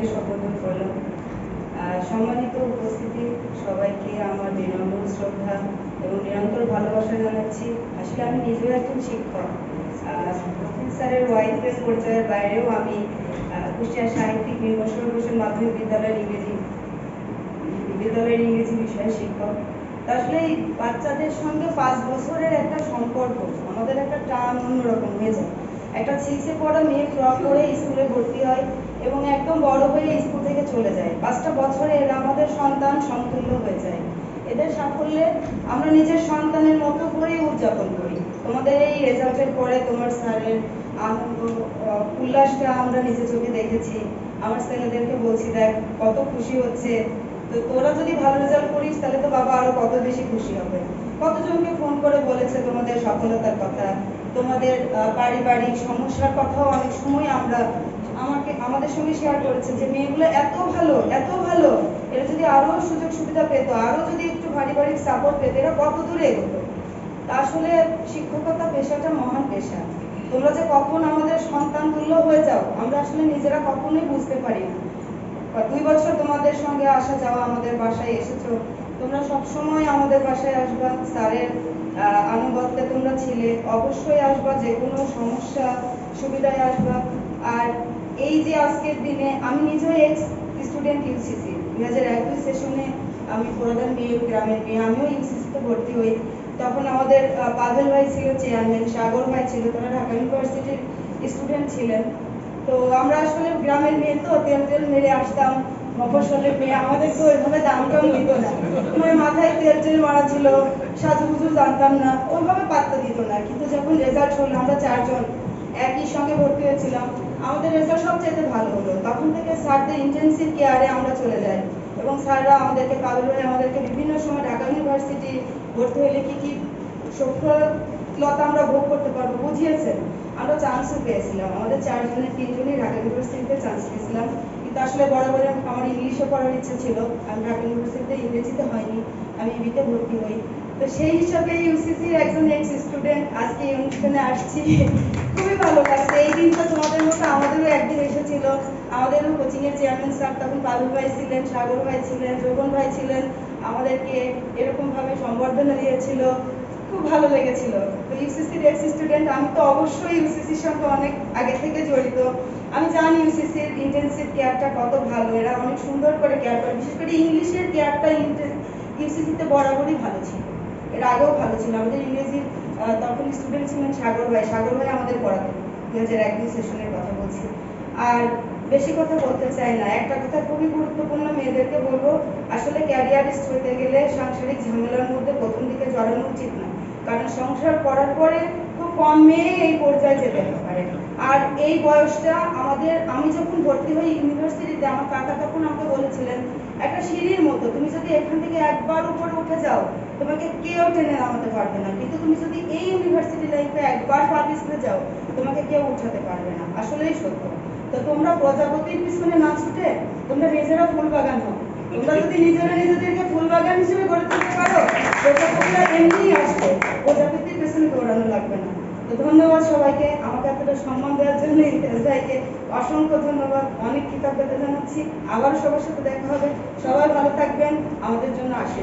আপনাকে সম্বোধন করলাম। সম্মানিত উপস্থিতি, সবাইকে আমার বিনম্র শ্রদ্ধা এবং নিরন্তর ভালোবাসা জানাচ্ছি। আসলে আমি নিজেও একজন শিক্ষক। স্যারের ওয়াইফের পরিচয়ের বাইরেও আমি কুষ্টিয়া সাহিত্যিক নির্মসর হোসেন মাধ্যমিক বিদ্যালয়ের ইংরেজি বিদ্যালয়ের ইংরেজি বিষয়ের শিক্ষক। তো আসলে এই বাচ্চাদের সঙ্গে পাঁচ বছরের একটা সম্পর্ক, আমাদের একটা টান অন্যরকম হয়ে যায়। একটা সিক্সে পড়া মেয়ে ফ্রক করে স্কুলে ভর্তি হয়। একদম বড় হয়ে স্কুল থেকে চলে যায়। পাঁচটা বছরে এরা আমাদের সন্তান সমতুল্য হয়ে যায়। এদের সাফল্যে আমরা নিজের সন্তানের মতো করেই উদযাপন করি। তোমাদের এই রেজাল্টের পরে তোমার স্যারের আনন্দ উল্লাসটা আমরা নিজে চোখে দেখেছি। আমার ছেলেদেরকে বলছি, দেখ, কত খুশি হচ্ছে। তো তোরা যদি ভালো রেজাল্ট করিস, তাহলে তো বাবা আরও কত বেশি খুশি হবে। কতজনকে ফোন করে বলেছে তোমাদের সফলতার কথা। তোমাদের পারিবারিক সমস্যার কথাও অনেক সময় আমরা আমাকে, আমাদের সঙ্গে শেয়ার করেছে যে মেয়েগুলো এত ভালো এত ভালো। এরা যদি আরও সুযোগ সুবিধা পেত, আরও যদি একটু পারিবারিক সাপোর্ট পেত, এরা কত দূরে এগোতো? আসলে শিক্ষকতা পেশাটা মহান পেশা। তোমরা যে কখন আমাদের সন্তান তুল্য হয়ে যাও, আমরা আসলে নিজেরা কখনোই বুঝতে পারি না। দুই বছর তোমাদের সঙ্গে আসা যাওয়া আমাদের বাসায় এসেছ তোমরা সব সময় আমাদের বাসায় আসবা, স্যারের আনুগত্যে তোমরা ছিলে, অবশ্যই আসবা যে কোনো সমস্যা, সুবিধায় আসবা। আর এই যে আজকের দিনে, আমি নিজেও এক্স স্টুডেন্ট ইউসিসি দুই হাজার একুশ সেশনে আমি প্রধান বিয়ে গ্রামের বিয়ে আমিও ইউসিসিতে ভর্তি হই। তখন আমাদের পাভেল ভাই ছিল চেয়ারম্যান সাগর ভাই ছিল, তারা ঢাকা ইউনিভার্সিটির স্টুডেন্ট ছিলেন। তো আমরা আসলে গ্রামের মেয়ে তো, তেল তেল মেরে আসতাম। মফস্বলের মেয়ে আমাদের তো ওইভাবে দাম টাম দিত না। মানে মাথায় তেল তেল মারা ছিল, সাজুগুজু জানতাম না ওইভাবে পাত্তা দিত না। কিন্তু যখন রেজাল্ট হলো, আমরা চারজন একই সঙ্গে ভর্তি হয়েছিলাম। আমাদের রেজাল্ট সবচেয়ে ভালো হলো। তখন থেকে স্যারদের ইন্টেন্সিভ কেয়ারে আমরা চলে যাই। এবং স্যাররা আমাদেরকে কাবুল আমাদেরকে বিভিন্ন সময় ঢাকা ইউনিভার্সিটি ভর্তি হলে কি কি সফলতা আমরা ভোগ করতে পারব বুঝিয়েছেন? আমরা চান্সও পেয়েছিলাম। আমাদের চারজনের তিনজনই ঢাকা ইউনিভার্সিটিতে চান্স পেয়েছিলাম। কিন্তু আসলে বরাবর আমার ইংলিশে পড়ার ইচ্ছে ছিল। আমি ঢাকা ইউনিভার্সিটিতে ইংরেজিতে হয়নি। আমি ইবিতে ভর্তি হই। তো সেই হিসাবে ইউসিসির একজন এক্স স্টুডেন্ট আজকে এই অনুষ্ঠানে আসছি। খুবই ভালো লাগছে। এই দিনটা তোমাদের মতো আমাদেরও একদিন এসেছিল। আমাদেরও কোচিং এর চেয়ারম্যান স্যার তখন পাবুল ভাই ছিলেন, সাগর ভাই ছিলেন, রোহন ভাই ছিলেন। আমাদেরকে এরকম ভাবে সম্বর্ধনা দিয়েছিল। খুব ভালো লেগেছিল। তো ইউসিসির এক্স স্টুডেন্ট আমি তো অবশ্যই ইউসিসির সঙ্গে অনেক আগে থেকে জড়িত। আমি জানি ইউসিসির ইন্টেনসিভ কেয়ারটা কত ভালো। এরা অনেক সুন্দর করে কেয়ার করে। বিশেষ করে ইংলিশের কেয়ারটা ইউসিসিতে বরাবরই ভালো ছিল। এর আগেও ভালো ছিল। আমাদের ইংরেজির তখন স্টুডেন্ট ছিলেন সাগর ভাই। সাগর ভাই আমাদের পড়াতেন। দু হাজার এক দুই সেশনের কথা বলছি। আর বেশি কথা বলতে চাই না। একটা কথা খুবই গুরুত্বপূর্ণ মেয়েদেরকে বলব, আসলে ক্যারিয়ারিস্ট হতে গেলে সাংসারিক ঝামেলার মধ্যে প্রথম দিকে জড়ানো উচিত না। কারণ সংসার করার পরে খুব কম মেয়ে এই পর্যায়ে যেতে পারে। আর এই বয়সটা আমাদের, আমি যখন ভর্তি হই ইউনিভার্সিটিতে, আমার কাকা তখন আমাকে বলেছিলেন, একটা সিঁড়ির মতো, তুমি যদি এখান থেকে একবার উপরে উঠে যাও, তোমাকে কেউ টেনে নামাতে পারবে না। কিন্তু তুমি যদি এই ইউনিভার্সিটি লাইফে একবার পা যাও, তোমাকে কেউ উঠাতে পারবে না। আসলেই সত্য। তো তোমরা প্রজাপতির পিছনে না ছুটে তোমরা নিজেরা ফুল বাগান হও। তোমরা যদি নিজেরা নিজেদেরকে ফুল বাগান হিসেবে গড়ে তুলতে পারো, প্রজাপতিরা পেছনে লাগবে না। তো ধন্যবাদ সবাইকে। আমাকে এতটা সম্মান দেওয়ার জন্য ইতিহাস ভাইকে অসংখ্য ধন্যবাদ। অনেক কৃতজ্ঞতা জানাচ্ছি। আবার সবার সাথে দেখা হবে। সবাই ভালো থাকবেন। আমাদের জন্য আশীর্বাদ।